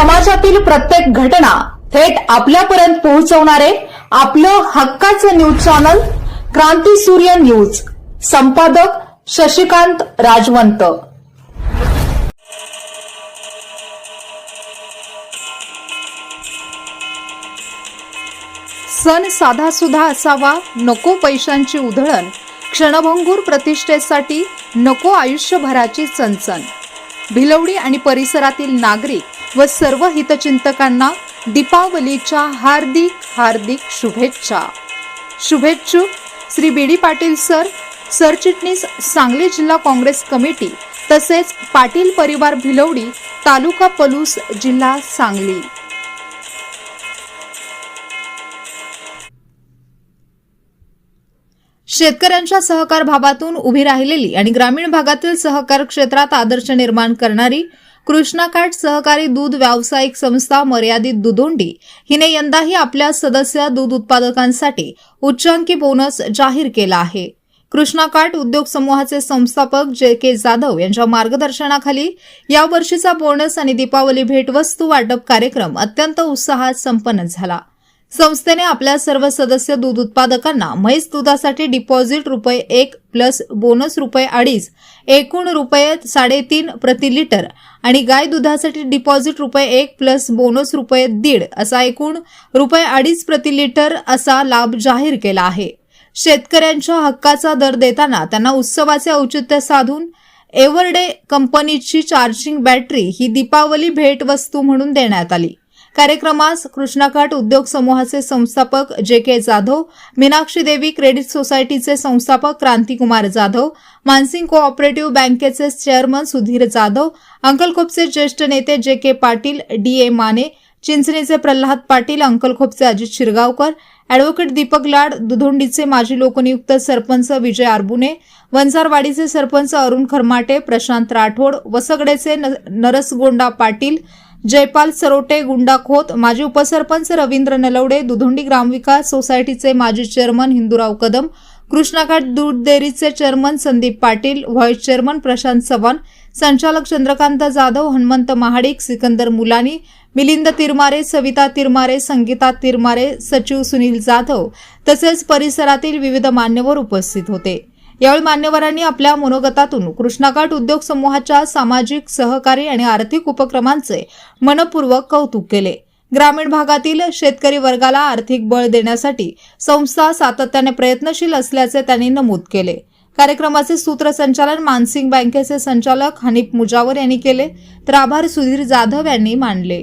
समाजातील प्रत्येक घटना थेट आपल्यापर्यंत पोहोचवणारे आपलं हक्काचं न्यूज चॅनल क्रांती सूर्य न्यूज. संपादक शशिकांत राजवंत. सण साधासुधा असावा नको पैशांची उधळण. क्षणभंगूर प्रतिष्ठेसाठी नको आयुष्यभराची चणचण भिलवडी आणि परिसरातील नागरिक व सर्व हितचिंतकांना दीपावलीच्या हार्दिक हार्दिक शुभेच्छा. शुभेच्छुक Shri B D Patil sir सरचिटणीस सांगली जिल्हा काँग्रेस कमिटी तसेच पाटील परिवार भिलवडी तालुका पलूस जिल्हा सांगली. शेतकऱ्यांच्या सहकार भावातून उभी राहिलेली आणि ग्रामीण भागातील सहकार क्षेत्रात आदर्श निर्माण करणारी कृष्णाकाठ सहकारी दूध व्यावसायिक संस्था मर्यादित दुधोंडी. हिने यंदाही आपल्या सदस्य दूध उत्पादकांसाठी उच्चांकी बोनस जाहीर केला आहे. कृष्णाकाठ उद्योग समूहाचे संस्थापक जे के जाधव यांच्या मार्गदर्शनाखाली यावर्षीचा बोनस आणि दीपावली भेटवस्तू वाटप कार्यक्रम अत्यंत उत्साहात संपन्न झाला. संस्थेने आपल्या सर्व सदस्य दूध उत्पादकांना म्हैस दुधासाठी डिपॉझिट रुपये एक प्लस बोनस रुपये अडीच एकूण रुपये साडेतीन प्रति लिटर आणि गाय दुधासाठी डिपॉझिट रुपये एक प्लस बोनस रुपये दीड असा एकूण रुपये अडीच प्रति लिटर असा लाभ जाहीर केला आहे. शेतकऱ्यांच्या हक्काचा दर देताना त्यांना उत्सवाचे औचित्य साधून एव्हरडे कंपनीची चार्जिंग बॅटरी ही दीपावली भेटवस्तू म्हणून देण्यात आली. कार्यक्रमास कृष्णाघाट उद्योग समूहाचे संस्थापक जे के जाधव मीनाक्षी देवी क्रेडिट सोसायटीचे संस्थापक क्रांतिकुमार जाधव मानसिंग कोऑपरेटिव्ह बँकेचे चेअरमन सुधीर जाधव अंकलकोपचे ज्येष्ठ नेते J K Patil D A Mane चिंचणीचे Pralhad Patil अंकलखोपचे अजित शिरगावकर अॅडव्होकेट दीपक लाड दुधोंडीचे माजी लोकनियुक्त सरपंच विजय आरबुने वंजारवाडीचे सरपंच अरुण खरमाटे प्रशांत राठोड वसगडेचे न- नरसगोंडा पाटील जयपाल सरोटे गुंडा खोत माजी उपसरपंच रवींद्र नलवडे दुधोंडी ग्रामविकास सोसायटीचे माजी चेअरमन हिंदूराव कदम कृष्णाघाट दूध डेअरीचे chairman Sandeep Patil vice chairman Prashant Chavan संचालक चंद्रकांत जाधव हनुमंत महाडिक सिकंदर मुलानी मिलिंद तिरमारे सविता तिरमारे संगीता तिरमारे सचिव सुनील जाधव तसेच परिसरातील विविध मान्यवर उपस्थित होते. यावेळी मान्यवरांनी आपल्या मनोगतातून कृष्णाकाठ उद्योग समूहाच्या सामाजिक सहकारी आणि आर्थिक उपक्रमांचे मनपूर्वक कौतुक केले. ग्रामीण भागातील शेतकरी वर्गाला आर्थिक बळ देण्यासाठी संस्था सातत्याने प्रयत्नशील असल्याचे त्यांनी नमूद केले. कार्यक्रमाचे सूत्रसंचालन मानसिंग बँकेचे संचालक हनीफ मुजावर यांनी केले तर आभार सुधीर जाधव यांनी मानले.